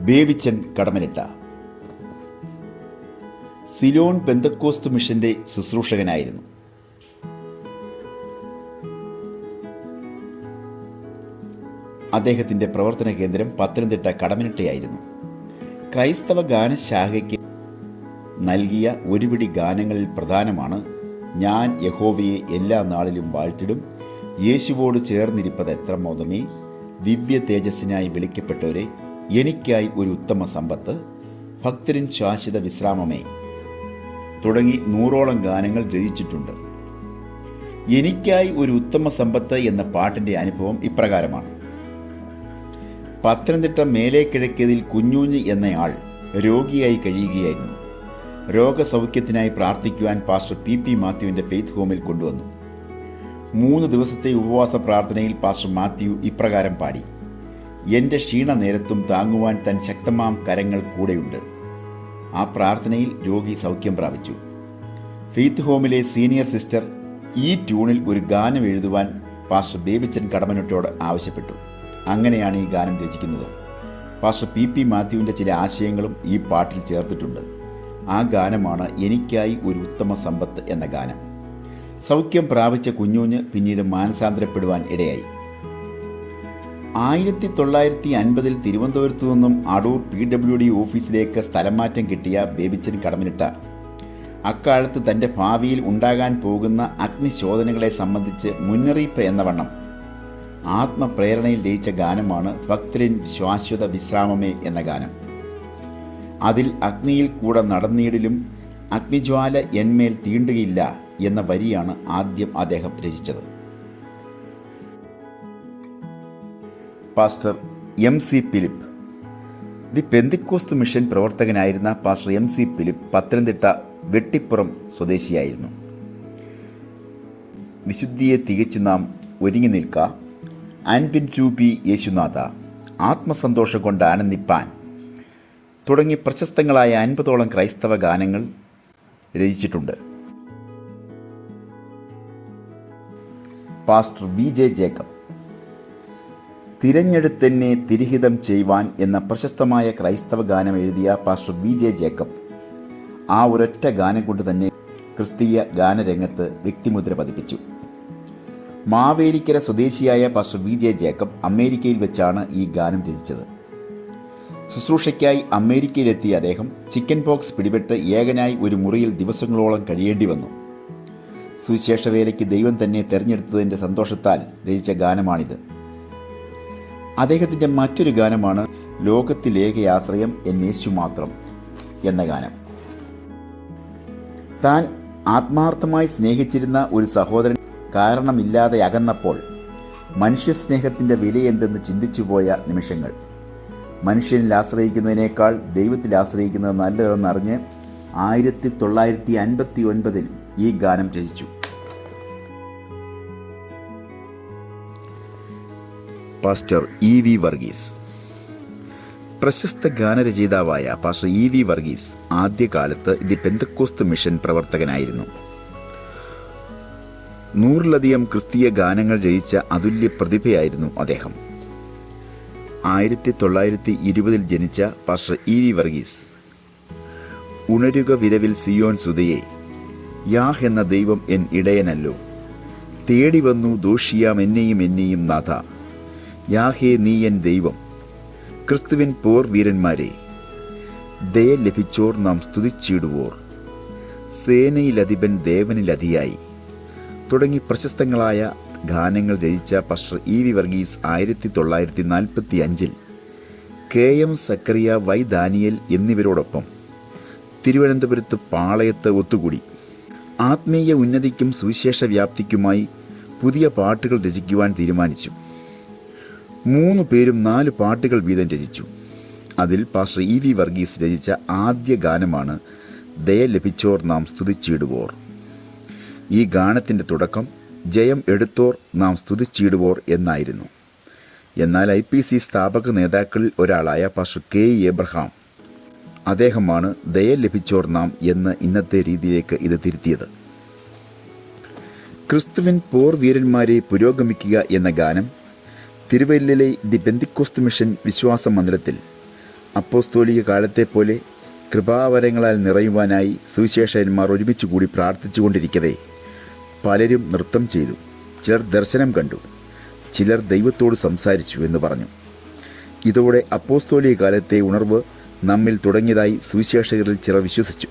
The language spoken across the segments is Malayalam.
ബേബിച്ചൻ കടമനിട്ട. സിലോൺ പെന്തക്കോസ്ത് മിഷന്റെ ശുശ്രൂഷകനായിരുന്നു. അദ്ദേഹത്തിന്റെ പ്രവർത്തന കേന്ദ്രം പത്തനംതിട്ട കടമനിട്ടയായിരുന്നു. ക്രൈസ്തവ ഗാനശാഖയ്ക്ക് നൽകിയ ഒരുപിടി ഗാനങ്ങളിൽ പ്രധാനമാണ് ഞാൻ യഹോവയെ എല്ലാ നാളിലും വാഴ്ത്തിടും യേശുവോട് ചേർന്നിരിപ്പത് എത്ര മോദമേ ദിവ്യ തേജസ്സിനായി വിളിക്കപ്പെട്ടവരെ എനിക്കായി ഒരു ഉത്തമ സമ്പത്ത്. ഭക്തരിൻ ശാശ്വത വിശ്രാമമേ. തുടങ്ങി നൂറോളം ഗാനങ്ങൾ രചിച്ചിട്ടുണ്ട്. എനിക്കായി ഒരു ഉത്തമ സമ്പത്ത് എന്ന പാട്ടിന്റെ അനുഭവം ഇപ്രകാരമാണ്. പത്തനംതിട്ട മേലെ കിഴക്കിയതിൽ കുഞ്ഞൂഞ്ഞ് എന്നയാൾ രോഗിയായി കഴിയുകയായിരുന്നു. രോഗസൗഖ്യത്തിനായി പ്രാർത്ഥിക്കുവാൻ പാസ്റ്റർ പി പി മാത്യുവിന്റെ ഫെയ്ത്ത് ഹോമിൽ കൊണ്ടുവന്നു. മൂന്ന് ദിവസത്തെ ഉപവാസ പ്രാർത്ഥനയിൽ പാസ്റ്റർ മാത്യു ഇപ്രകാരം പാടി. എന്റെ ക്ഷീണ നേരത്തും താങ്ങുവാൻ തൻ ശക്തമാം കരങ്ങൾ കൂടെയുണ്ട്. ആ പ്രാർത്ഥനയിൽ രോഗി സൗഖ്യം പ്രാപിച്ചു. ഫെയ്ത്ത് ഹോമിലെ സീനിയർ സിസ്റ്റർ ഈ ട്യൂണിൽ ഒരു ഗാനം എഴുതുവാൻ പാസ്റ്റർ ബേബിച്ചൻ കടമനോട്ടോട് ആവശ്യപ്പെട്ടു. അങ്ങനെയാണ് ഈ ഗാനം രചിക്കുന്നത്. പാസ്റ്റർ പി പി മാത്യുവിന്റെ ചില ആശയങ്ങളും ഈ പാട്ടിൽ ചേർത്തിട്ടുണ്ട്. ആ ഗാനമാണ് എനിക്കായി ഒരു ഉത്തമ സമ്പത്ത് എന്ന ഗാനം. സൗഖ്യം പ്രാപിച്ച കുഞ്ഞുഞ്ഞ് പിന്നീട് മാനസാന്തരപ്പെടുവാൻ ഇടയായി. ആയിരത്തി തൊള്ളായിരത്തി അൻപതിൽ തിരുവനന്തപുരത്തു നിന്നും അടൂർ പി ഡബ്ല്യു ഡി ഓഫീസിലേക്ക് സ്ഥലം മാറ്റം കിട്ടിയ ബേബിച്ചൻ കടമിനിട്ട. അക്കാലത്ത് തന്റെ ഭാവിയിൽ ഉണ്ടാകാൻ പോകുന്ന അഗ്നിശോധനകളെ സംബന്ധിച്ച് മുന്നറിയിപ്പ് എന്ന വണ്ണം. ആത്മപ്രേരണയിൽ രചിച്ച ഗാനമാണ് ഭക്തരിൻ ശാശ്വത വിശ്രാമമേ എന്ന ഗാനം. അതിൽ അഗ്നിയിൽ കൂടെ നടന്നിടിലും അഗ്നിജ്വാല എന്മേൽ തീണ്ടുകയില്ല എന്ന വരിയാണ് ആദ്യം അദ്ദേഹം രചിച്ചത്. Pastor M C Philip. The Pentecost mission പ്രവർത്തകനായിരുന്ന pastor M C Philip Pathanamthitta Vettippuram സ്വദേശിയായിരുന്നു. വിശുദ്ധിയെ തികച്ചു നാം ഒരുങ്ങി നിൽക്ക. ആൻപിൻ രൂപി യേശുനാഥ ആത്മസന്തോഷം കൊണ്ട് ആനന്ദിപ്പാൻ. തുടങ്ങി പ്രശസ്തങ്ങളായ അൻപതോളം ക്രൈസ്തവ ഗാനങ്ങൾ രചിച്ചിട്ടുണ്ട്. Pastor V J Jacob. തിരഞ്ഞെടുത്തെന്നെ തിരിഹിതം ചെയ്യുവാൻ എന്ന പ്രശസ്തമായ ക്രൈസ്തവ ഗാനം എഴുതിയ പാസ്റ്റർ വി ജെ ജേക്കബ്. ആ ഒരൊറ്റ ഗാനം കൊണ്ട് തന്നെ ക്രിസ്തീയ ഗാനരംഗത്ത് വ്യക്തിമുദ്ര പതിപ്പിച്ചു. മാവേലിക്കര സ്വദേശിയായ പാസ്റ്റർ വി ജെ ജേക്കബ് അമേരിക്കയിൽ വെച്ചാണ് ഈ ഗാനം രചിച്ചത്. ശുശ്രൂഷയ്ക്കായി അമേരിക്കയിലെത്തിയ അദ്ദേഹം ചിക്കൻ പോക്സ് പിടിപെട്ട് ഏകനായി ഒരു മുറിയിൽ ദിവസങ്ങളോളം കഴിയേണ്ടി വന്നു. സുവിശേഷ വേലയ്ക്ക് ദൈവം തന്നെ തെരഞ്ഞെടുത്തതിന്റെ സന്തോഷത്താൽ രചിച്ച ഗാനമാണിത്. അദ്ദേഹത്തിന്റെ മറ്റൊരു ഗാനമാണ് ലോകത്തിലേക ആശ്രയം എന്നേശു മാത്രം എന്ന ഗാനം. താൻ ആത്മാർത്ഥമായി സ്നേഹിച്ചിരുന്ന ഒരു സഹോദരൻ കാരണമില്ലാതെ അകന്നപ്പോൾ മനുഷ്യസ്നേഹത്തിന്റെ വിലയെന്തെന്ന് ചിന്തിച്ചുപോയ നിമിഷങ്ങൾ. മനുഷ്യനിൽ ആശ്രയിക്കുന്നതിനേക്കാൾ ദൈവത്തിൽ ആശ്രയിക്കുന്നത് നല്ലതെന്നറിഞ്ഞ് ആയിരത്തി തൊള്ളായിരത്തി അൻപത്തി ഒൻപതിൽ ഈ ഗാനം രചിച്ചു. Pastor E V Varghese. പ്രശസ്ത ഗാനരചയിതാവായ പാസ്റ്റർ ഇ വി വർഗീസ് ആദ്യകാലത്ത് ഇത് പെന്തക്കോസ്ത് മിഷൻ പ്രവർത്തകനായിരുന്നു. നൂറിലധികം ക്രിസ്തീയ ഗാനങ്ങൾ രചിച്ച അതുല്യ പ്രതിഭയായിരുന്നു അദ്ദേഹം. ആയിരത്തി തൊള്ളായിരത്തി ഇരുപതിൽ ജനിച്ച പാസ്റ്റർ ഇ വി വർഗീസ്. ഉണരുക വിരവിൽ സിയോൻ സുതയെ യാഹ് എന്ന ദൈവം എൻ ഇടയനല്ലോ തേടി വന്നു ദോഷിയാം എന്നെയും എന്നെയും നാഥ. യാഹേ നീ എൻ ദൈവം. ക്രിസ്തുവിൻ പോർ വീരന്മാരെ ദയ ലഭിച്ചോർ നാം സ്തുതിച്ചിടുവോർ. സേനയിലധിപൻ ദേവനിലധിയായി. തുടങ്ങി പ്രശസ്തങ്ങളായ ഗാനങ്ങൾ രചിച്ച പസ്റ്റർ ഇ വി വർഗീസ് ആയിരത്തി തൊള്ളായിരത്തി നാൽപ്പത്തി അഞ്ചിൽ K M Zacharia Y Daniel എന്നിവരോടൊപ്പം തിരുവനന്തപുരത്ത് പാളയത്ത് ഒത്തുകൂടി. ആത്മീയ ഉന്നതിക്കും സുവിശേഷ വ്യാപ്തിക്കുമായി പുതിയ പാട്ടുകൾ രചിക്കുവാൻ തീരുമാനിച്ചു. മൂന്ന് പേരും നാല് പാട്ടുകൾ വീതം രചിച്ചു. അതിൽ പാസ്റ്റർ ഇ വി വർഗീസ് രചിച്ച ആദ്യ ഗാനമാണ് ദയ ലഭിച്ചോർ നാം സ്തുതിച്ചിടുവോർ. ഈ ഗാനത്തിന്റെ തുടക്കം ജയം എടുത്തോർ നാം സ്തുതിച്ചിടുവോർ എന്നായിരുന്നു. എന്നാൽ ഐ പി സി സ്ഥാപക നേതാക്കളിൽ ഒരാളായ പാസ്റ്റർ കെ എബ്രഹാം അദ്ദേഹമാണ് ദയ ലഭിച്ചോർ നാം എന്ന് ഇന്നത്തെ രീതിയിലേക്ക് ഇത് തിരുത്തിയത്. ക്രിസ്തുവിൻ പോർ വീരന്മാരെ പുരോഗമിക്കുക എന്ന ഗാനം തിരുവല്ലയിലെ ദി ബെന്തിക്കോസ്ത് മിഷൻ വിശ്വാസ മന്ദിരത്തിൽ അപ്പോസ്തോലിക കാലത്തെ പോലെ കൃപാവരങ്ങളാൽ നിറയുവാനായി സുവിശേഷന്മാർ ഒരുമിച്ച് കൂടി പ്രാർത്ഥിച്ചുകൊണ്ടിരിക്കവേ പലരും നൃത്തം ചെയ്തു. ചിലർ ദർശനം കണ്ടു. ചിലർ ദൈവത്തോട് സംസാരിച്ചു എന്ന് പറഞ്ഞു. ഇതോടെ അപ്പോസ്തോലിക കാലത്തെ ഉണർവ് നമ്മിൽ തുടങ്ങിയതായി സുവിശേഷകരിൽ ചിലർ വിശ്വസിച്ചു.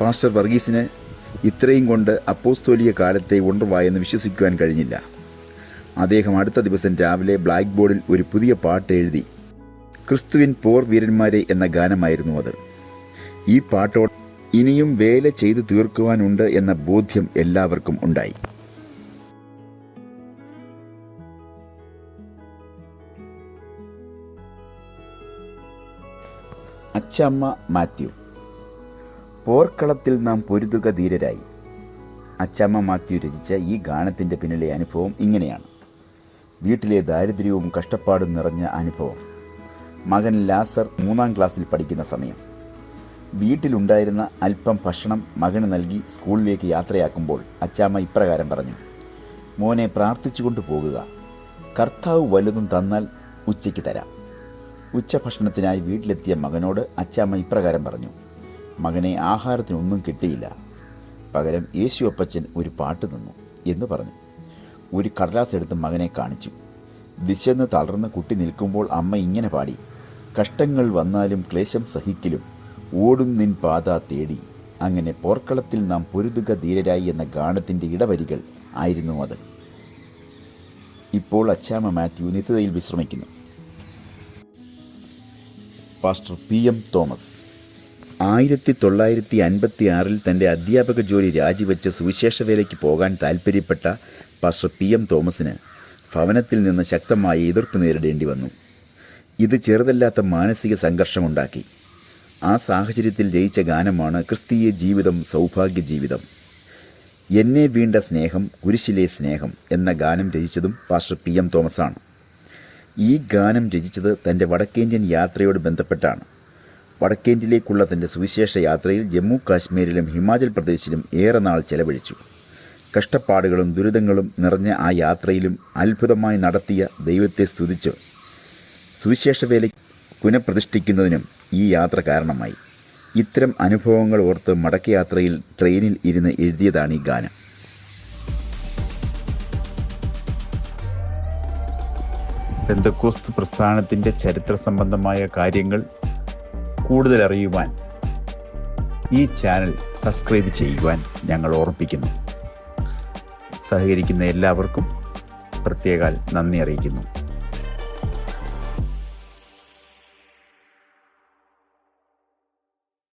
പാസ്റ്റർ വർഗീസിന് ഇത്രയും കൊണ്ട് അപ്പോസ്തോലിക കാലത്തെ ഉണർവായെന്ന് വിശ്വസിക്കുവാൻ കഴിഞ്ഞില്ല. അദ്ദേഹം അടുത്ത ദിവസം രാവിലെ ബ്ലാക്ക് ബോർഡിൽ ഒരു പുതിയ പാട്ട് എഴുതി. ക്രിസ്തുവിൻ പോർ വീരന്മാരെ എന്ന ഗാനമായിരുന്നു അത്. ഈ പാട്ടോട് ഇനിയും വേല ചെയ്തു തീർക്കുവാനുണ്ട് എന്ന ബോധ്യം എല്ലാവർക്കും ഉണ്ടായി. അച്ചമ്മ മാത്യു. പോർക്കളത്തിൽ നാം പൊരുതുക ധീരരായി. അച്ചമ്മ മാത്യു രചിച്ച ഈ ഗാനത്തിന്റെ പിന്നിലെ അനുഭവം ഇങ്ങനെയാണ്. വീട്ടിലെ ദാരിദ്ര്യവും കഷ്ടപ്പാടും നിറഞ്ഞ അനുഭവം. മകൻ ലാസർ മൂന്നാം ക്ലാസ്സിൽ പഠിക്കുന്ന സമയം. വീട്ടിലുണ്ടായിരുന്ന അല്പം ഭക്ഷണം മകന് നൽകി സ്കൂളിലേക്ക് യാത്രയാക്കുമ്പോൾ അച്ചാമ്മ ഇപ്രകാരം പറഞ്ഞു മോനെ പ്രാർത്ഥിച്ചുകൊണ്ട് പോകുക. കർത്താവ് വലുതും തന്നാൽ ഉച്ചയ്ക്ക് തരാം. ഉച്ചഭക്ഷണത്തിനായി വീട്ടിലെത്തിയ മകനോട് അച്ചാമ്മ ഇപ്രകാരം പറഞ്ഞു മകനെ ആഹാരത്തിനൊന്നും കിട്ടിയില്ല. പകരം യേശു അപ്പച്ചൻ ഒരു പാട്ട് നിന്നു എന്ന് പറഞ്ഞു. ഒരു കടലാസ് എടുത്ത് മകനെ കാണിച്ചു. ദിശന്ന് തളർന്ന് കുട്ടി നിൽക്കുമ്പോൾ അമ്മ ഇങ്ങനെ പാടി കഷ്ടങ്ങൾ വന്നാലും ക്ലേശം സഹിക്കലും നിൻ പാത തേടി. അങ്ങനെ പോർക്കളത്തിൽ നാം പൊരുതുക ധീരരായി എന്ന ഗാനത്തിന്റെ ഇടവരികൾ ആയിരുന്നു അത്. ഇപ്പോൾ അച്ചാമ മാത്യു നിത്യതയിൽ വിശ്രമിക്കുന്നു. Pastor P M Thomas. ആയിരത്തി തൊള്ളായിരത്തി അൻപത്തി ആറിൽ തന്റെ അധ്യാപക ജോലി രാജിവെച്ച് സുവിശേഷ വേലയ്ക്ക് പോകാൻ താൽപ്പര്യപ്പെട്ട പാസ്റ്റർ പി എം തോമസിന് ഭവനത്തിൽ നിന്ന് ശക്തമായ എതിർപ്പ് നേരിടേണ്ടി വന്നു. ഇത് ചെറുതല്ലാത്ത മാനസിക സംഘർഷമുണ്ടാക്കി. ആ സാഹചര്യത്തിൽ രചിച്ച ഗാനമാണ് ക്രിസ്തീയ ജീവിതം സൗഭാഗ്യ ജീവിതം. എന്നെ വീണ്ട സ്നേഹം കുരിശിലെ സ്നേഹം എന്ന ഗാനം രചിച്ചതും പാസ്റ്റർ പി എം തോമസാണ്. ഈ ഗാനം രചിച്ചത് തന്റെ വടക്കേന്ത്യൻ യാത്രയോട് ബന്ധപ്പെട്ടാണ്. വടക്കേന്ത്യയിലേക്കുള്ള തന്റെ സുവിശേഷ യാത്രയിൽ ജമ്മു കാശ്മീരിലും ഹിമാചൽ പ്രദേശിലും ഏറെ നാൾ ചെലവഴിച്ചു. കഷ്ടപ്പാടുകളും ദുരിതങ്ങളും നിറഞ്ഞ ആ യാത്രയിലും അത്ഭുതമായി നടത്തിയ ദൈവത്തെ സ്തുതിച്ച് സുവിശേഷ വേല പുനഃപ്രതിഷ്ഠിക്കുന്നതിനും ഈ യാത്ര കാരണമായി. ഇത്തരം അനുഭവങ്ങൾ ഓർത്ത് മടക്കയാത്രയിൽ ട്രെയിനിൽ ഇരുന്ന് എഴുതിയതാണ് ഈ ഗാനം. പെന്തക്കോസ്ത് പ്രസ്ഥാനത്തിന്റെ ചരിത്ര സംബന്ധമായ കാര്യങ്ങൾ കൂടുതൽ അറിയുവാൻ ഈ ചാനൽ സബ്സ്ക്രൈബ് ചെയ്യുവാൻ ഞങ്ങൾ ഓർമ്മിപ്പിക്കുന്നു. സഹകരിക്കുന്ന എല്ലാവർക്കും പ്രത്യേകാൽ നന്ദി അറിയിക്കുന്നു.